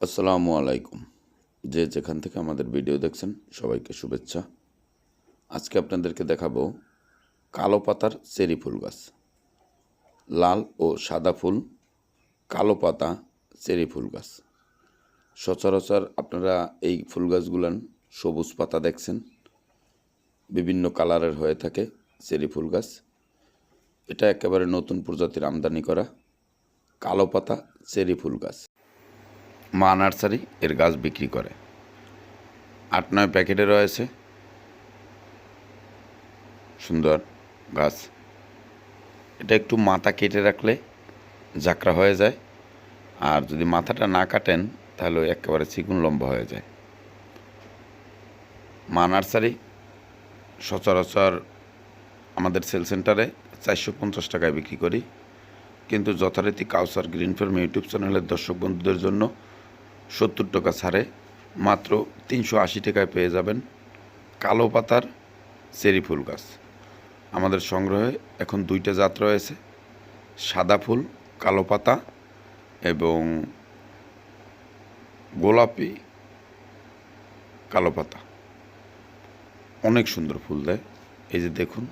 আসসালামু আলাইকুম। যে যেখান থেকে আমাদের ভিডিও দেখছেন, সবাইকে শুভেচ্ছা। আজকে আপনাদেরকে দেখাবো কালো পাতার চেরি ফুল গাছ। লাল ও সাদা ফুল, কালো পাতা, চেরি ফুল গাছ। সচরাচর আপনারা এই ফুল গাছগুলান সবুজ পাতা দেখছেন। বিভিন্ন কালারের হয়ে থাকে চেরি ফুল গাছ। এটা একেবারে নতুন প্রজাতির আমদানি করা কালো পাতা, চেরি ফুল গাছ। মা নার্সারি, এর গাছ বিক্রি করে। আট, নয় প্যাকেটে রয়েছে। সুন্দর গাছ। এটা একটু মাথা কেটে রাখলে জাকরা হয়ে যায়। আর যদি মাথাটা না কাটেন, তাহলে একেবারে চিকুন লম্বা হয়ে যায়। মা নার্সারি সচরাচর আমাদের সেল সেন্টারে চারশো পঞ্চাশ টাকায় বিক্রি করি। কিন্তু যথারীতি কাউসার গ্রিন ফার্ম ইউটিউব চ্যানেলের দর্শক বন্ধুদের জন্য সত্তর টাকা ছাড়ে। মাত্র তিনশো আশি টাকায় পেয়ে যাবেন কালো পাতার চেরি ফুল গাছ। আমাদের সংগ্রহে এখন দুইটা জাত রয়েছে, সাদা ফুল, কালো পাতা এবং গোলাপি কালো পাতা। অনেক সুন্দর ফুল দেয়। এই যে দেখুন,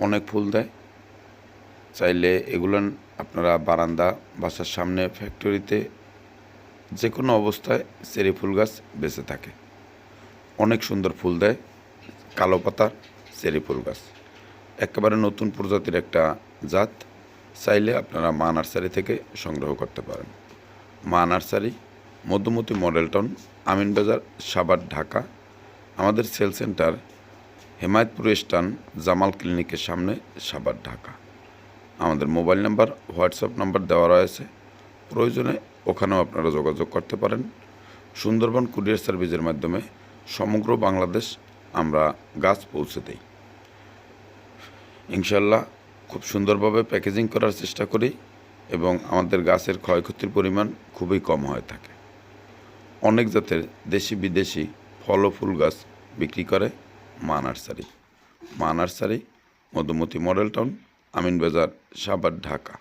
অনেক ফুল দেয়। চাইলে এগুলো আপনারা বারান্দা, বাসার সামনে ফ্যাক্টরিতে যে কোনো অবস্থায় চেরি ফুল গাছ বেঁচে থাকে। অনেক সুন্দর ফুল দেয়, কালো পাতার চেরি ফুল গাছ। একেবারে নতুন প্রজাতির একটা জাত, চাইলে আপনারা মা নার্সারি থেকে সংগ্রহ করতে পারেন। Maa nursery, Madhumati model town Aminbazar Savar Dhaka. আমাদের sale centre Hemayetpur stand Jamal ক্লিনিকের সামনে সাবার ঢাকা। আমাদের মোবাইল নাম্বার, হোয়াটসঅ্যাপ নাম্বার দেওয়া রয়েছে। প্রয়োজনে ওখানেও আপনারা যোগাযোগ করতে পারেন। সুন্দরবন কুরিয়ার সার্ভিসের মাধ্যমে সমগ্র বাংলাদেশ আমরা গাছ পৌঁছে দিই। ইনশাল্লাহ খুব সুন্দরভাবে প্যাকেজিং করার চেষ্টা করি এবং আমাদের গাছের ক্ষয়ক্ষতির পরিমাণ খুবই কম হয়ে থাকে। অনেক জাতের দেশি বিদেশি ফল ও ফুল গাছ বিক্রি করে Maa nursery. Maa nursery, Madhumati model town, Aminbazar Savar Dhaka.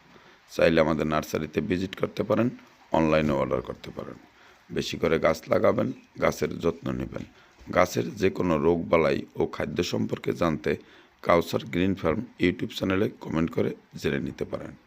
চাইলে আমাদের নার্সারিতে ভিজিট করতে পারেন। অনলাইনে অর্ডার করতে পারেন। বেশি করে গাছ লাগাবেন, গাছের যত্ন নেবেন। গাছের যে কোনো রোগ বালাই ও খাদ্য সম্পর্কে জানতে কাউসার গ্রিন ফার্ম ইউটিউব চ্যানেলে কমেন্ট করে জেনে নিতে পারেন।